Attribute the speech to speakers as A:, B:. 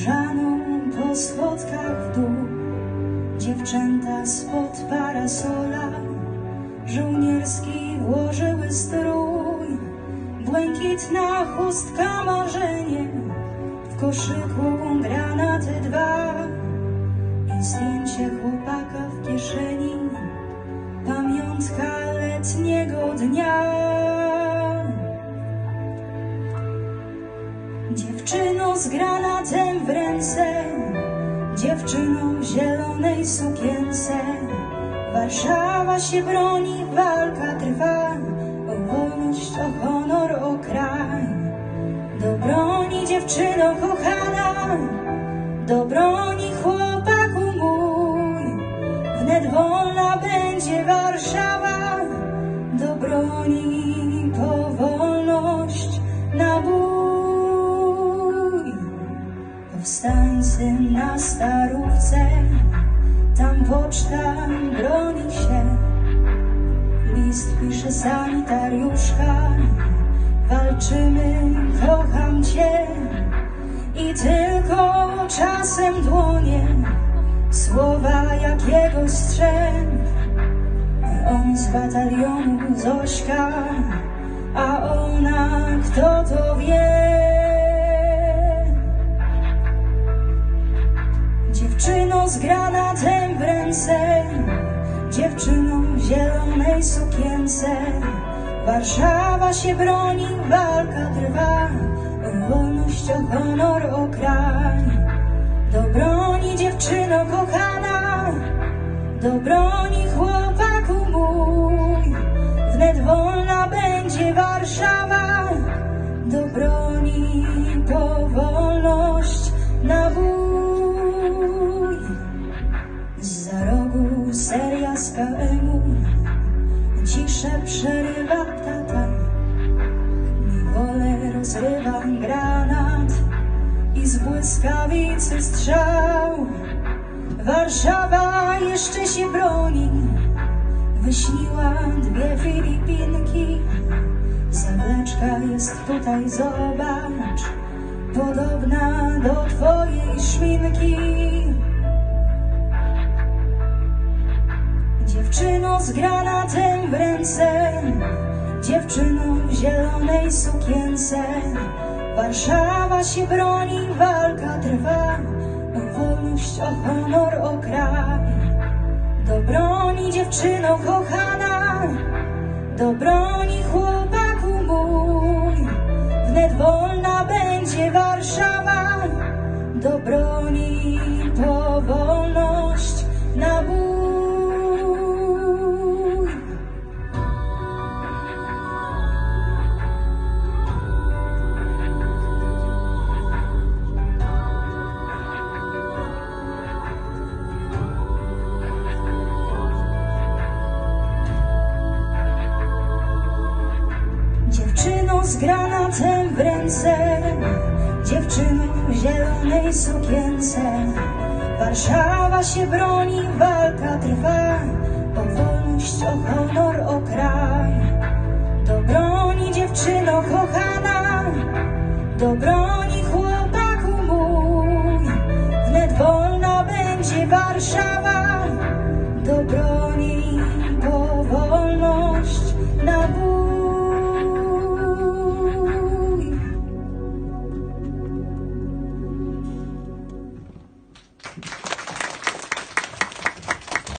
A: różaną po schodkach w dół. Dziewczęta spod parasola, żołnierski włożyły strój. Błękitna chustka marzenie, w koszyku granaty dwa. I zdjęcie chłopaka w kieszeni, pamiątka letniego dnia. Dziewczyno z granatem w ręce, dziewczyno w zielonej sukience. Warszawa się broni, walka trwa, o wolność, o honor, o kraj. Do broni dziewczyno kochana, do broni chłopaku mój. Wnet wolna będzie Warszawa, do broni Powstańcy na starówce, tam poczta broni się. List pisze sanitariuszka, walczymy, kocham cię. I tylko czasem dłonie, słowa jakiegoś strzęp. On z batalionu Zośka, a ona kto to wie? Z granatem w ręce, dziewczyno w zielonej sukience. Warszawa się broni, walka trwa, o wolność, o honor, o kraj. Do broni dziewczyno kochana, do broni chłopaku mój. Wnet wolna będzie Warszawa, Rozrywa granat i z błyskawicy strzał. Warszawa jeszcze się broni, wyśniła dwie Filipinki. Zawleczka jest tutaj, zobacz, podobna do twojej szminki. Dziewczyno z granatem w ręce, dziewczyno w zielonej sukience. Warszawa się broni, walka trwa, o wolność, o honor, o kraj. Do broni dziewczyno kochana, do broni chłopaku granatem w ręce, dziewczyno w zielonej sukience. Warszawa się broni, walka trwa, o wolność, o honor, o kraj. Do broni dziewczyno kochana, do broni chłopaku mój. Wnet wolna będzie Warszawa,